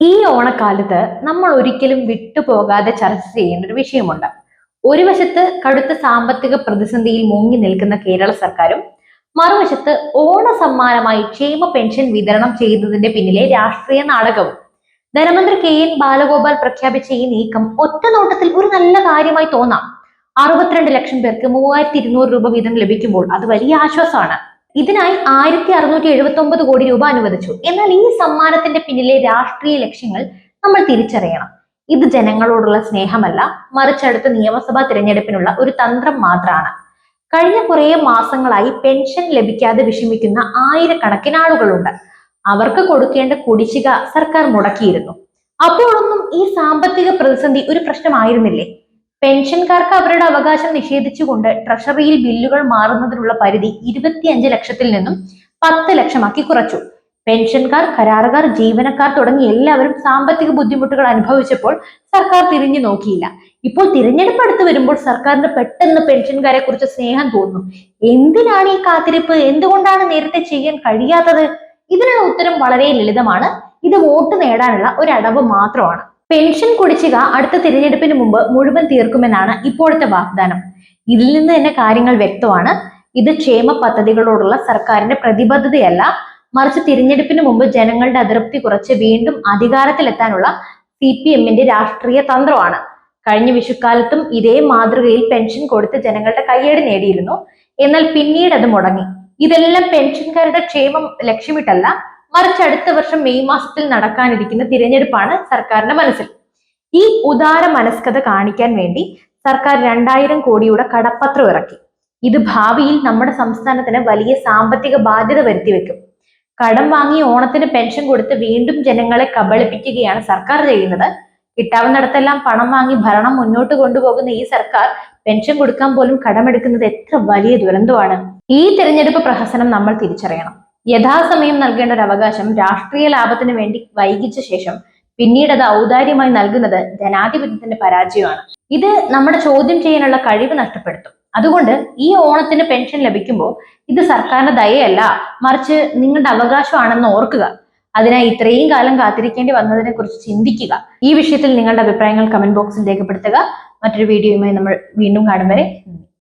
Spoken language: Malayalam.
ഈ ഓണക്കാലത്ത് നമ്മൾ ഒരിക്കലും വിട്ടുപോകാതെ ചർച്ച ചെയ്യേണ്ട ഒരു വിഷയമുണ്ട്. ഒരു വശത്ത് കടുത്ത സാമ്പത്തിക പ്രതിസന്ധിയിൽ മുങ്ങി നിൽക്കുന്ന കേരള സർക്കാരും മറുവശത്ത് ഓണ സമ്മാനമായി ക്ഷേമ പെൻഷൻ വിതരണം ചെയ്തതിന്റെ പിന്നിലെ രാഷ്ട്രീയ നാടകവും. ധനമന്ത്രി കെ എൻ ബാലഗോപാൽ പ്രഖ്യാപിച്ച ഈ നീക്കം ഒറ്റ നോട്ടത്തിൽ ഒരു നല്ല കാര്യമായി തോന്നാം. അറുപത്തിരണ്ട് ലക്ഷം പേർക്ക് മൂവായിരത്തി ഇരുന്നൂറ് രൂപ വീതം ലഭിക്കുമ്പോൾ അത് വലിയ ആശ്വാസമാണ്. ഇതിനായി ആയിരത്തി അറുന്നൂറ്റി എഴുപത്തി ഒമ്പത് കോടി രൂപ അനുവദിച്ചു. എന്നാൽ ഈ സമ്മാനത്തിന്റെ പിന്നിലെ രാഷ്ട്രീയ ലക്ഷ്യങ്ങൾ നമ്മൾ തിരിച്ചറിയണം. ഇത് ജനങ്ങളോടുള്ള സ്നേഹമല്ല മറിച്ച് അടുത്ത നിയമസഭാ തിരഞ്ഞെടുപ്പിനുള്ള ഒരു തന്ത്രം മാത്രമാണ്. കഴിഞ്ഞ കുറേ മാസങ്ങളായി പെൻഷൻ ലഭിക്കാതെ വിഷമിക്കുന്ന ആയിരക്കണക്കിന് ആളുകളുണ്ട്. അവർക്ക് കൊടുക്കേണ്ട കുടിശ്ശിക സർക്കാർ മുടക്കിയിരുന്നു. അപ്പോഴൊന്നും ഈ സാമ്പത്തിക പ്രതിസന്ധി ഒരു പ്രശ്നമായിരുന്നില്ലേ? പെൻഷൻകാർക്ക് അവരുടെ അവകാശം നിഷേധിച്ചുകൊണ്ട് ട്രഷറിയിൽ ബില്ലുകൾ മാറുന്നതിനുള്ള പരിധി ഇരുപത്തിയഞ്ച് ലക്ഷത്തിൽ നിന്നും പത്ത് ലക്ഷമാക്കി കുറച്ചു. പെൻഷൻകാർ കരാറുകാർ ജീവനക്കാർ തുടങ്ങി എല്ലാവരും സാമ്പത്തിക ബുദ്ധിമുട്ടുകൾ അനുഭവിച്ചപ്പോൾ സർക്കാർ തിരിഞ്ഞു നോക്കിയില്ല. ഇപ്പോൾ തിരഞ്ഞെടുപ്പ് അടുത്ത് വരുമ്പോൾ സർക്കാരിന് പെട്ടെന്ന് പെൻഷൻകാരെ കുറിച്ച് സ്നേഹം തോന്നുന്നു. എന്തിനാണ് ഈ കാത്തിരിപ്പ്? എന്തുകൊണ്ടാണ് നേരത്തെ ചെയ്യാൻ കഴിയാത്തത്? ഇതിനുള്ള ഉത്തരം വളരെ ലളിതമാണ്. ഇത് വോട്ട് നേടാനുള്ള ഒരു അടവ് മാത്രമാണ്. പെൻഷൻ കുടിശ്ശിക അടുത്ത തിരഞ്ഞെടുപ്പിന് മുമ്പ് മുഴുവൻ തീർക്കുമെന്നാണ് ഇപ്പോഴത്തെ വാഗ്ദാനം. ഇതിൽ നിന്ന് തന്നെ കാര്യങ്ങൾ വ്യക്തമാണ്. ഇത് ക്ഷേമ പദ്ധതികളോടുള്ള സർക്കാരിന്റെ പ്രതിബദ്ധതയല്ല. മറിച്ച് തിരഞ്ഞെടുപ്പിന് മുമ്പ് ജനങ്ങളുടെ അതൃപ്തി കുറച്ച് വീണ്ടും അധികാരത്തിലെത്താനുള്ള സി പി എമ്മിന്റെ രാഷ്ട്രീയ തന്ത്രമാണ്. കഴിഞ്ഞ വിഷുക്കാലത്തും ഇതേ മാതൃകയിൽ പെൻഷൻ കൊടുത്ത് ജനങ്ങളുടെ കയ്യേട് നേടിയിരുന്നു. എന്നാൽ പിന്നീട് അത് മുടങ്ങി. ഇതെല്ലാം പെൻഷൻകാരുടെ ക്ഷേമം ലക്ഷ്യമിട്ടല്ല. മറിച്ച് അടുത്ത വർഷം മെയ് മാസത്തിൽ നടക്കാനിരിക്കുന്ന തിരഞ്ഞെടുപ്പാണ് സർക്കാരിന്റെ മനസ്സിൽ. ഈ ഉദാര മനസ്കത കാണിക്കാൻ വേണ്ടി സർക്കാർ രണ്ടായിരം കോടിയുടെ കടപ്പത്രം ഇറക്കി. ഇത് ഭാവിയിൽ നമ്മുടെ സംസ്ഥാനത്തിന് വലിയ സാമ്പത്തിക ബാധ്യത വരുത്തിവെക്കും കടം വാങ്ങി ഓണത്തിന് പെൻഷൻ കൊടുത്ത് വീണ്ടും ജനങ്ങളെ കബളിപ്പിക്കുകയാണ് സർക്കാർ ചെയ്യുന്നത്. കിട്ടാവുന്നിടത്തെല്ലാം പണം വാങ്ങി ഭരണം മുന്നോട്ട് കൊണ്ടുപോകുന്ന ഈ സർക്കാർ പെൻഷൻ കൊടുക്കാൻ പോലും കടമെടുക്കുന്നത് എത്ര വലിയ ദുരന്തമാണ്. ഈ തിരഞ്ഞെടുപ്പ് പ്രഹസനം നമ്മൾ തിരിച്ചറിയണം. യഥാസമയം നൽകേണ്ട ഒരു അവകാശം രാഷ്ട്രീയ ലാഭത്തിന് വേണ്ടി വൈകിച്ച ശേഷം പിന്നീട് അത് ഔദാര്യമായി നൽകുന്നത് ജനാധിപത്യത്തിന്റെ പരാജയമാണ്. ഇത് നമ്മുടെ ചോദ്യം ചെയ്യാനുള്ള കഴിവ് നഷ്ടപ്പെടുത്തും. അതുകൊണ്ട് ഈ ഓണത്തിന് പെൻഷൻ ലഭിക്കുമ്പോൾ ഇത് സർക്കാരിന്റെ ദയയല്ല. മറിച്ച് നിങ്ങളുടെ അവകാശമാണെന്ന് ഓർക്കുക. അതിനായി ഇത്രയും കാലം കാത്തിരിക്കേണ്ടി വന്നതിനെ കുറിച്ച് ചിന്തിക്കുക. ഈ വിഷയത്തിൽ നിങ്ങളുടെ അഭിപ്രായങ്ങൾ കമന്റ് ബോക്സിൽ രേഖപ്പെടുത്തുക. മറ്റൊരു വീഡിയോയുമായി നമ്മൾ വീണ്ടും കാണും വരെ.